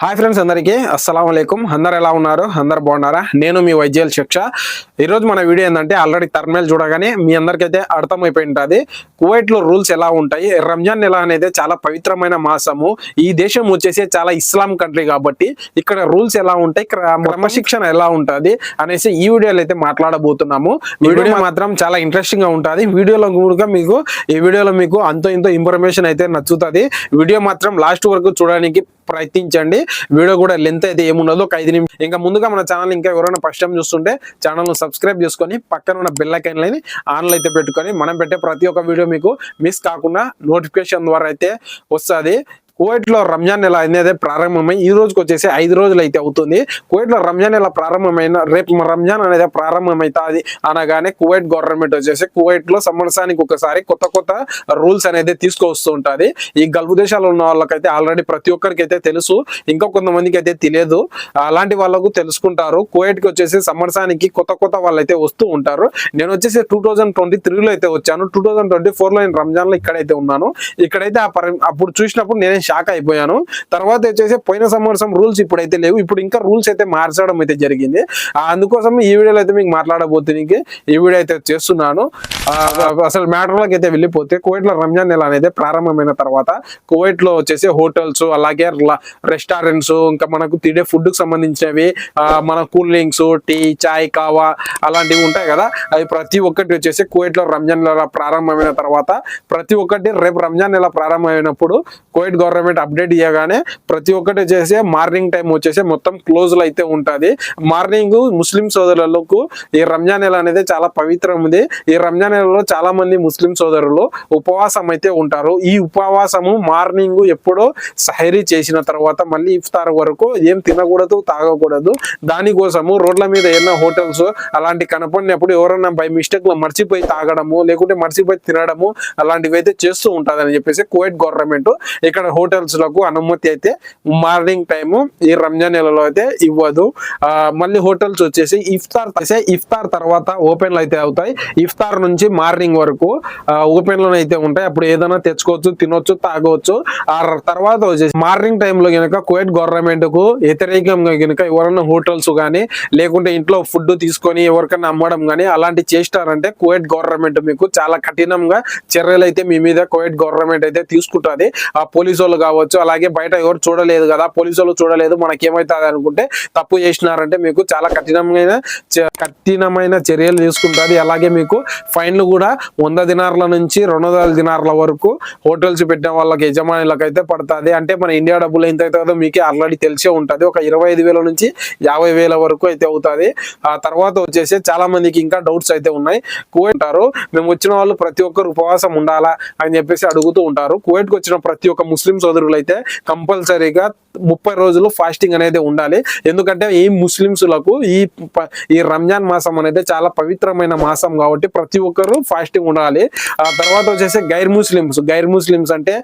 Hi friends అందరికీ అస్సలం అయికం అందరు ఎలా ఉన్నారు? అందరు బాగున్నారా? నేను మీ వైద్యాల శిక్ష. ఈరోజు మన వీడియో ఏంటంటే ఆల్రెడీ టర్మినల్ చూడగానే మీ అందరికైతే అర్థమైపోయి ఉంటుంది కువైట్లో రూల్స్ ఎలా ఉంటాయి? రంజాన్ నెల అనేది చాలా పవిత్రమైన మాసము. ఈ దేశం వచ్చేసి చాలా ఇస్లాం కంట్రీ కాబట్టి ఇక్కడ రూల్స్ ఎలా ఉంటాయి? క్ర- క్రమశిక్షణ ఎలా ఉంటుంది? అనేసి ఈ వీడియోలో అయితే మాట్లాడబోతున్నాము. వీడియో మాత్రం చాలా ఇంట్రెస్టింగ్గా ఉంటుంది. వీడియోలో కూడా మీకు ఈ వీడియోలో మీకు అంతో ఇంతో ఇన్ఫర్మేషన్ అయితే నచ్చుతుంది. వీడియో మాత్రం లాస్ట్ వరకు చూడడానికి ప్రయత్నించండి. వీడియో కూడా లెంత్ అయితే ఏముండదు. ఒక ఐదు నిమిషం ఇంకా ముందుగా మన ఛానల్ ఇంకా ఎవరైనా ఫస్ట్ టైం చూస్తుంటే ఛానల్ సబ్స్క్రైబ్ చేసుకొని పక్కన ఉన్న బెల్ ఐకాన్ ఆన్లో అయితే పెట్టుకొని మనం పెట్టే ప్రతి ఒక్క వీడియో మీకు మిస్ కాకుండా నోటిఫికేషన్ ద్వారా అయితే వస్తుంది. కువైట్లో రంజాన్ నెల అనేది ప్రారంభమై ఈ రోజుకి వచ్చేసి ఐదు రోజులు అయితే అవుతుంది. కువైట్లో రంజాన్ నెల ప్రారంభమైన రేపు రంజాన్ అనేది ప్రారంభమవుతుంది అనగానే కువైట్ గవర్నమెంట్ వచ్చేసి కువైట్లో సమరసానికి సంవత్సరానికి ఒకసారి కొత్త కొత్త రూల్స్ అనేది తీసుకొస్తూ ఉంటది. ఈ గల్ఫ్ దేశాల్లో ఉన్న వాళ్ళకైతే ఆల్రెడీ ప్రతి ఒక్కరికి అయితే తెలుసు. ఇంకా కొంతమందికి అయితే తెలియదు. అలాంటి వాళ్ళకు తెలుసుకుంటారు. కువైట్కి వచ్చేసి సంవత్సరానికి కొత్త కొత్త వాళ్ళు అయితే వస్తూ ఉంటారు. నేను వచ్చేసి టూ థౌజండ్ ట్వంటీ త్రీలో అయితే వచ్చాను. టూ థౌజండ్ ట్వంటీ ఫోర్లో నేను రంజాన్లో ఇక్కడైతే ఉన్నాను. ఇక్కడైతే ఆ అప్పుడు చూసినప్పుడు నేనే షాక్ అయిపోయాను. తర్వాత వచ్చేసి పోయిన సంవత్సరం రూల్స్ ఇప్పుడైతే లేవు. ఇప్పుడు ఇంకా రూల్స్ అయితే మార్చడం అయితే జరిగింది. అందుకోసం ఈ వీడియోలో అయితే మీకు మాట్లాడబోతుంది ఈ వీడియో అయితే చేస్తున్నాను. అసలు మ్యాటర్లోకి అయితే వెళ్ళిపోతే కోవిడ్లో రంజాన్ నెల అనేది ప్రారంభమైన తర్వాత కోవిడ్లో వచ్చేసి హోటల్స్ అలాగే రెస్టారెంట్స్ ఇంకా మనకు తినే ఫుడ్కి సంబంధించినవి మన కూల్ డ్రింక్స్ టీ చాయ్ కావా అలాంటివి ఉంటాయి కదా. అవి ప్రతి ఒక్కటి వచ్చేసి కోవిడ్లో రంజాన్ నెల ప్రారంభమైన తర్వాత ప్రతి ఒక్కటి రేపు రంజాన్ నెల ప్రారంభమైనప్పుడు కోవిడ్ గవర్నమెంట్ అప్డేట్ ఇవ్వగానే ప్రతి ఒక్కటి వచ్చేసి మార్నింగ్ టైం వచ్చేసి మొత్తం క్లోజ్లో అయితే ఉంటుంది. మార్నింగ్ ముస్లిం సోదరులకు ఈ రంజాన్ నెల అనేది చాలా పవిత్రం ఉంది. ఈ రంజాన్ నెలలో చాలా మంది ముస్లిం సోదరులు ఉపవాసం అయితే ఉంటారు. ఈ ఉపవాసము మార్నింగ్ ఎప్పుడో సహరీ చేసిన తర్వాత మళ్ళీ ఇఫ్తార్ వరకు ఏం తినకూడదు తాగకూడదు. దానికోసము రోడ్ల మీద ఏమైనా హోటల్స్ అలాంటి కనపడినప్పుడు ఎవరైనా బై మిస్టేక్లో మర్చిపోయి తాగడము లేకుంటే మర్చిపోయి తినడము అలాంటివి అయితే చేస్తూ ఉంటదని చెప్పేసి కువైట్ గవర్నమెంట్ ఇక్కడ హోటల్ లకు అనుమతి అయితే మార్నింగ్ టైము ఈ రంజాన్ నెలలో అయితే ఇవ్వదు. మళ్ళీ హోటల్స్ వచ్చేసి ఇఫ్తార్ చేసే ఇఫ్తార్ తర్వాత ఓపెన్ అయితే అవుతాయి. ఇఫ్తార్ నుంచి మార్నింగ్ వరకు ఓపెన్లో అయితే ఉంటాయి. అప్పుడు ఏదైనా తెచ్చుకోవచ్చు తినొచ్చు తాగవచ్చు ఆ తర్వాత వచ్చేసి మార్నింగ్ టైంలో గనక కువైట్ గవర్నమెంట్కు వ్యతిరేకంగా గనక ఎవరైనా హోటల్స్ కానీ లేకుంటే ఇంట్లో ఫుడ్ తీసుకొని ఎవరికైనా అమ్మడం కానీ అలాంటి చేస్తారంటే కువైట్ గవర్నమెంట్ మీకు చాలా కఠినంగా చర్యలు అయితే మీ మీద కువైట్ గవర్నమెంట్ అయితే తీసుకుంటుంది. ఆ పోలీసు వాళ్ళు కావచ్చు అలాగే బయట ఎవరు చూడలేదు కదా పోలీసు చూడలేదు చూడలేదు మనకేమవుతుంది అనుకుంటే తప్పు చేసినారంటే మీకు చాలా కఠినమైన కఠినమైన చర్యలు తీసుకుంటుంది. అలాగే మీకు ఫైన్లు కూడా వంద దినార్ల నుంచి రెండు వందల దినార్ల వరకు హోటల్స్ పెట్టిన వాళ్ళకి యజమానులకు అయితే పడుతుంది. అంటే మన ఇండియా డబ్బులు ఎంత అవుతుందో మీకు ఆల్రెడీ తెలిసే ఉంటుంది. ఒక ఇరవై ఐదు వేల నుంచి యాభై వేల వరకు అయితే అవుతుంది. ఆ తర్వాత వచ్చేసి చాలా మందికి ఇంకా డౌట్స్ అయితే ఉన్నాయి. కువైట్ ఉంటారు. మేము వచ్చిన వాళ్ళు ప్రతి ఒక్కరు ఉపవాసం ఉండాలా అని చెప్పేసి అడుగుతూ ఉంటారు. కువైట్కి వచ్చిన ప్రతి ఒక్క ముస్లిమ్స్ సోదరులు అయితే కంపల్సరీగా ముప్పై రోజులు ఫాస్టింగ్ అనేది ఉండాలి. ఎందుకంటే ఈ ముస్లింస్లకు ఈ ఈ రంజాన్ మాసం అనేది చాలా పవిత్రమైన మాసం కాబట్టి ప్రతి ఒక్కరు ఫాస్టింగ్ ఉండాలి. ఆ తర్వాత వచ్చేసి గైర్ ముస్లిమ్స్ గైర్ ముస్లిమ్స్ అంటే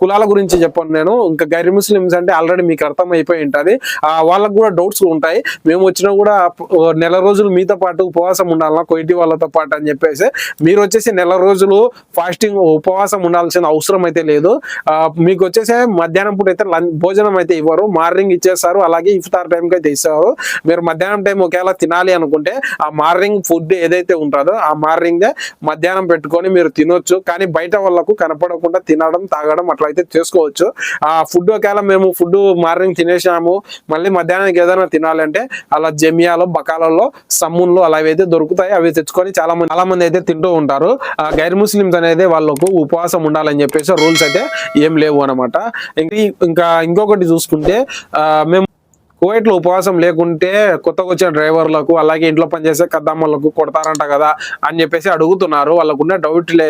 కులాల గురించి చెప్పాను నేను. ఇంకా గైర్ ముస్లిమ్స్ అంటే ఆల్రెడీ మీకు అర్థం అయిపోయి ఉంటుంది. ఆ వాళ్ళకు కూడా డౌట్స్ ఉంటాయి. మేము వచ్చినా కూడా నెల రోజులు మీతో పాటు ఉపవాసం ఉండాలన్నా కొయిటి వాళ్ళతో పాటు అని చెప్పేసి మీరు వచ్చేసి నెల రోజులు ఫాస్టింగ్ ఉపవాసం ఉండాల్సిన అవసరం అయితే లేదు. మీకు వచ్చేసి మధ్యాహ్నం పూట అయితే భోజనం అయితే ఇవ్వరు. మార్నింగ్ ఇచ్చేస్తారు. అలాగే ఇఫ్తార్ టైంకి అయితే ఇస్తారు. మీరు మధ్యాహ్నం టైం ఒకవేళ తినాలి అనుకుంటే ఆ మార్నింగ్ ఫుడ్ ఏదైతే ఉంటుందో ఆ మార్నింగ్ మధ్యాహ్నం పెట్టుకొని మీరు తినొచ్చు. కానీ బయట వాళ్ళకు కనపడకుండా తినడం తాగడం అట్లయితే చేసుకోవచ్చు. ఆ ఫుడ్ ఒకవేళ మేము ఫుడ్ మార్నింగ్ తినేసాము మళ్ళీ మధ్యాహ్నానికి ఏదైనా తినాలంటే అలా జమియాలో బకాలలో సమ్మున్లు అలా అయితే దొరుకుతాయి. అవి తెచ్చుకొని చాలా మంది చాలా మంది అయితే తింటూ ఉంటారు. ఆ గైర్ ముస్లిమ్స్ అనేది వాళ్ళకు ఉపవాసం ఉండాలని చెప్పేసి రూల్స్ అయితే ఏం లేవు అనమాట ఇంకా ఇంకొకటి చూసుకుంటే మేము కువైట్ ఉపవాసం లేకుంటే కొత్తగా వచ్చిన డ్రైవర్లకు అలాగే ఇంట్లో పనిచేసే కద్దమ్మలకు కొడతారంట కదా అని చెప్పేసి అడుగుతున్నారు. వాళ్ళకున్న డౌట్లే.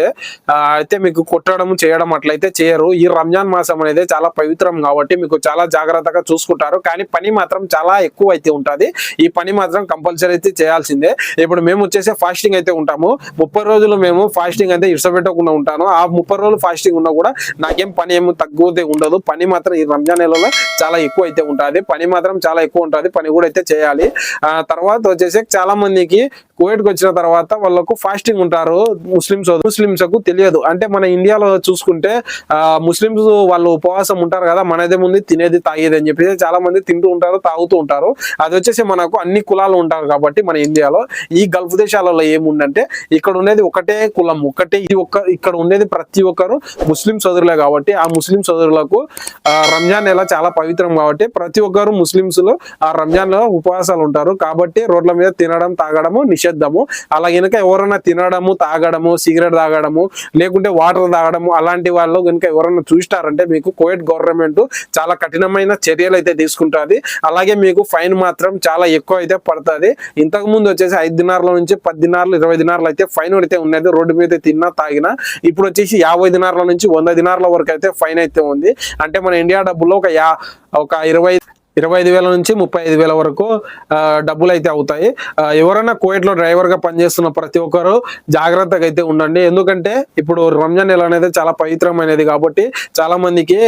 అయితే మీకు కొట్టడం చేయడం అట్లయితే చేయరు. ఈ రంజాన్ మాసం అనేది చాలా పవిత్రం కాబట్టి మీకు చాలా జాగ్రత్తగా చూసుకుంటారు. కానీ పని మాత్రం చాలా ఎక్కువ అయితే ఉంటుంది. ఈ పని మాత్రం కంపల్సరీ అయితే చేయాల్సిందే. ఇప్పుడు మేము వచ్చేసి ఫాస్టింగ్ అయితే ఉంటాము. ముప్పై రోజులు మేము ఫాస్టింగ్ అయితే ఇష్టపెట్టకుండా ఉంటాను. ఆ ముప్పై రోజులు ఫాస్టింగ్ ఉన్నా కూడా నాకేం పని ఏమి తగ్గుతే ఉండదు. పని మాత్రం ఈ రంజాన్ నెలలో చాలా ఎక్కువ అయితే ఉంటుంది. పని మాత్రం చాలా ఎక్కువ ఉంటుంది పని కూడా అయితే చేయాలి. ఆ తర్వాత వచ్చేసి చాలా మందికి కోవిడ్కి కి వచ్చిన తర్వాత వాళ్ళకు ఫాస్టింగ్ ఉంటారు ముస్లిమ్స్ ముస్లిమ్స్కు తెలియదు. అంటే మన ఇండియాలో చూసుకుంటే ఆ ముస్లిమ్స్ వాళ్ళు ఉపవాసం ఉంటారు కదా మనదే ముందు తినేది తాగేది అని చెప్పేసి చాలా మంది తింటూ ఉంటారు తాగుతూ ఉంటారు. అది వచ్చేసి మనకు అన్ని కులాలు ఉంటారు కాబట్టి మన ఇండియాలో. ఈ గల్ఫ్ దేశాలలో ఏముందంటే ఇక్కడ ఉండేది ఒకటే కులం ఒకటే ఇది ఒక్క ఇక్కడ ఉండేది ప్రతి ఒక్కరు ముస్లిం సోదరులే కాబట్టి ఆ ముస్లిం సోదరులకు రంజాన్ నెల చాలా పవిత్రం కాబట్టి ప్రతి ఒక్కరు ముస్లిం లో ఆ రంజాన్లో ఉపవాసాలు ఉంటారు. కాబట్టి రోడ్ల మీద తినడం తాగడము నిషేధము అలా కనుక ఎవరైనా తినడము తాగడము సిగరెట్ తాగడము లేకుంటే వాటర్ తాగడము అలాంటి వాళ్ళు కనుక ఎవరైనా చూస్తారంటే మీకు కోవిడ్ గవర్నమెంట్ చాలా కఠినమైన చర్యలు అయితే తీసుకుంటుంది. అలాగే మీకు ఫైన్ మాత్రం చాలా ఎక్కువ అయితే పడుతుంది. ఇంతకు ముందు వచ్చేసి ఐదు దినార్ల నుంచి పది దినార్లు ఇరవై దినార్లు అయితే ఫైన్ అయితే ఉన్నది. రోడ్డు మీద తిన్నా తాగినా ఇప్పుడు వచ్చేసి యాభై దినార్ల నుంచి వంద దినార్ల వరకు అయితే ఫైన్ అయితే ఉంది. అంటే మన ఇండియా డబ్బులో ఒక యా ఒక ఇరవై ఇరవై ఐదు వేల నుంచి ముప్పై ఐదు వేల వరకు డబ్బులు అయితే అవుతాయి. ఎవరైనా కువైట్ డ్రైవర్గా పనిచేస్తున్న ప్రతి ఒక్కరు జాగ్రత్తగా అయితే ఉండండి. ఎందుకంటే ఇప్పుడు రంజాన్ నెల అనేది చాలా పవిత్రమైనది కాబట్టి చాలా మందికి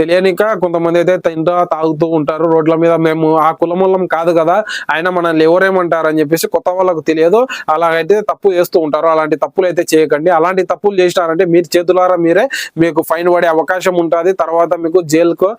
తెలియనిక కొంతమంది అయితే తింటా తాగుతూ ఉంటారు. రోడ్ల మీద మేము ఆ కులమూలం కాదు కదా ఆయన మనల్ని ఎవరేమంటారు అని చెప్పేసి కొత్త వాళ్ళకు తెలియదు. అలాగైతే తప్పు చేస్తూ ఉంటారు. అలాంటి తప్పులు అయితే చేయకండి. అలాంటి తప్పులు చేసినారంటే మీరు చేతులారా మీరే మీకు ఫైన్ పడే అవకాశం ఉంటుంది. తర్వాత మీకు జైలుకు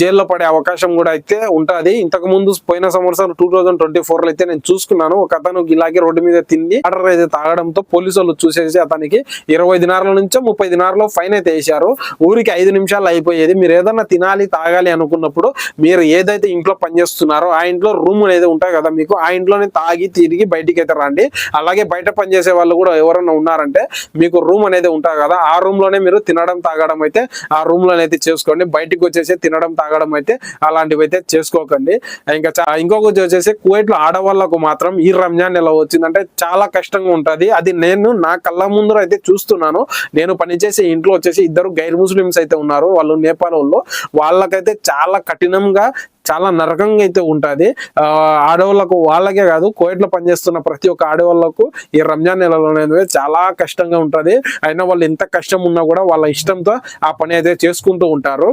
జైల్లో పడే అవకాశం కూడా అయితే ఉంటుంది. ఇంతకు ముందు పోయిన సంవత్సరం టూ థౌజండ్ ట్వంటీ ఫోర్లో అయితే నేను చూసుకున్నాను. ఒక అతను ఇలాగే రోడ్డు మీద తిండి ఆర్డర్ అయితే తాగడంతో పోలీసులు చూసేసి అతనికి ఇరవై దినార్ల నుంచో ముప్పై దినార్లో ఫైన్ అయితే వేశారు. ఊరికి ఐదు నిమిషాలు అయిపోయేది. మీరు ఏదన్నా తినాలి తాగాలి అనుకున్నప్పుడు మీరు ఏదైతే ఇంట్లో పనిచేస్తున్నారో ఆ ఇంట్లో రూమ్ అనేది ఉంటాయి కదా మీకు ఆ ఇంట్లోనే తాగి తిరిగి బయటికి అయితే రండి. అలాగే బయట పనిచేసే వాళ్ళు కూడా ఎవరైనా ఉన్నారంటే మీకు రూమ్ అనేది ఉంటాయి కదా ఆ రూమ్లోనే మీరు తినడం తాగడం అయితే ఆ రూమ్లోనే చేసుకోండి. బయటికి వచ్చేసి తినడం తాగడం అయితే అలాంటివి అయితే చేసుకోకండి. ఇంకా చా- ఇంకొకటి వచ్చేసి కువైట్లో ఆడవాళ్ళకు మాత్రం ఈ రంజాన్ నెల వచ్చిందంటే చాలా కష్టంగా ఉంటుంది. అది నేను నా కళ్ళ ముందర అయితే చూస్తున్నాను. నేను పనిచేసే ఇంట్లో వచ్చేసి ఇద్దరు గైర్ ముస్లిమ్స్ అయితే ఉన్నారు. వాళ్ళు నేపాల్ వాళ్ళు వాళ్ళకైతే చాలా కఠినంగా చాలా నరకంగా అయితే ఉంటది. ఆ, ఆడవాళ్ళకు వాళ్ళకే కాదు కోయట్లో పనిచేస్తున్న ప్రతి ఒక్క ఆడవాళ్ళకు ఈ రంజాన్ నెలలో అనేది చాలా కష్టంగా ఉంటుంది. అయినా వాళ్ళు ఎంత కష్టం ఉన్నా కూడా వాళ్ళ ఇష్టంతో ఆ పని అయితే చేసుకుంటూ ఉంటారు.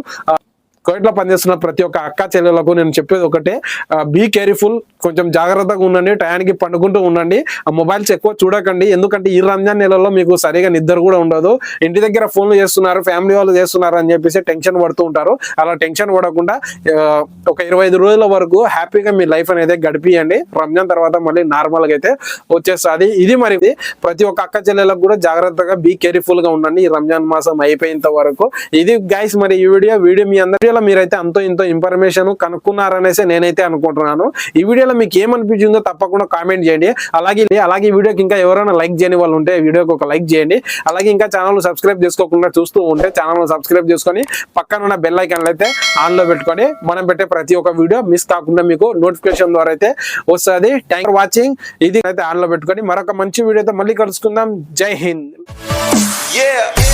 ఆ, పనిచేస్తున్న ప్రతి ఒక్క అక్క చెల్లెలకు నేను చెప్పేది ఒకటే బీ కేర్ఫుల్ కొంచెం జాగ్రత్తగా ఉండండి టయానికి పండుకుంటూ ఉండండి ఆ మొబైల్స్ ఎక్కువ చూడకండి ఎందుకంటే ఈ రంజాన్ నెలలో మీకు సరిగా నిద్ర కూడా ఉండదు. ఇంటి దగ్గర ఫోన్లు చేస్తున్నారు ఫ్యామిలీ వాళ్ళు చేస్తున్నారు అని చెప్పేసి టెన్షన్ పడుతూ ఉంటారు. అలా టెన్షన్ పడకుండా ఒక ఇరవై ఐదు రోజుల వరకు హ్యాపీగా మీ లైఫ్ అనేది గడిపియండి. రంజాన్ తర్వాత మళ్ళీ నార్మల్గా అయితే వచ్చేస్తుంది. ఇది మరి ఇది. ప్రతి ఒక్క అక్క చెల్లెలకు కూడా జాగ్రత్తగా బీ కేర్ఫుల్గా ఉండండి. ఈ రంజాన్ మాసం అయిపోయేంత వరకు. ఇది గైస్ మరి ఈ వీడియో వీడియో మీ వీడియోలో మీరైతే అంతో ఇంతో ఇన్ఫర్మేషన్ కనుక్కున్నారనేసి నేనైతే అనుకుంటున్నాను. ఈ వీడియోలో మీకు ఏమనిపించిందో తప్పకుండా కామెంట్ చేయండి. అలాగే అలాగే వీడియోకి ఇంకా ఎవరైనా లైక్ చేయని వాళ్ళు ఉంటే వీడియోకి ఒక లైక్ చేయండి. అలాగే ఇంకా ఛానల్ సబ్స్క్రైబ్ చేసుకోకుండా చూస్తూ ఉంటే ఛానల్ సబ్స్క్రైబ్ చేసుకొని పక్కన ఉన్న బెల్ ఐకాన్ అయితే ఆన్లో పెట్టుకొని మనం పెట్టే ప్రతి ఒక్క వీడియో మిస్ కాకుండా మీకు నోటిఫికేషన్ ద్వారా అయితే వస్తుంది. థ్యాంక్ ఫర్ వాచింగ్ ఇది అయితే ఆన్లో పెట్టుకొని మరొక మంచి వీడియోతో మళ్ళీ కలుసుకుందాం. జై హింద్. Yeah.